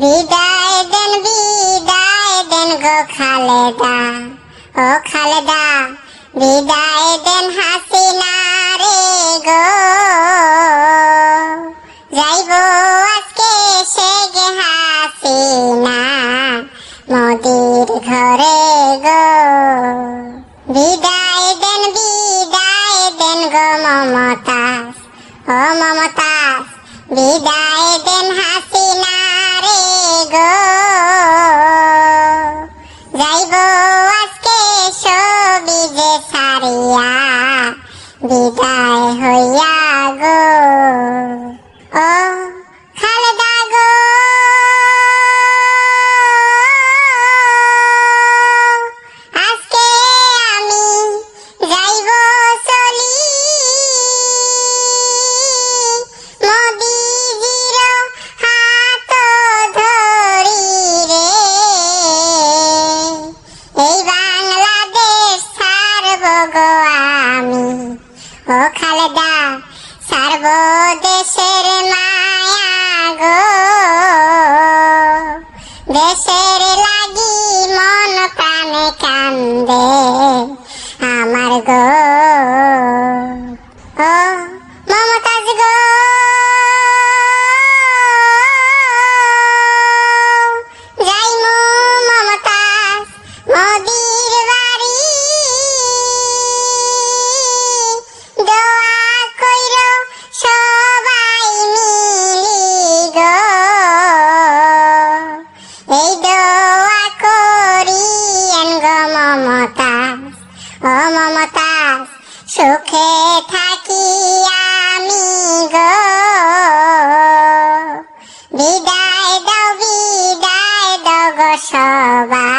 বিদায় দেন বিদায় দেন গো খালেদা। ও খালেদা, বিদায় দেন হাসিনা রে গো। যাইব আজকে সে গে হাসিনা মোদির ঘরে গো। বিদায় দেন বিদায় দেন গো মমতাজ। ও মমতাজ বিদায় দেন হাসিনা বাংলাদেশ ছাড়ব গো আমি ও খালেদা দেশের মায়া গো। দেশের লাগি মন প্রাণে কান্দে। আমার গো দোয়া করিয়েন গো মমতাজ। ও সুখে থাকি আমি গো। বিদায় দাও বিদায় দাও গো সবাই।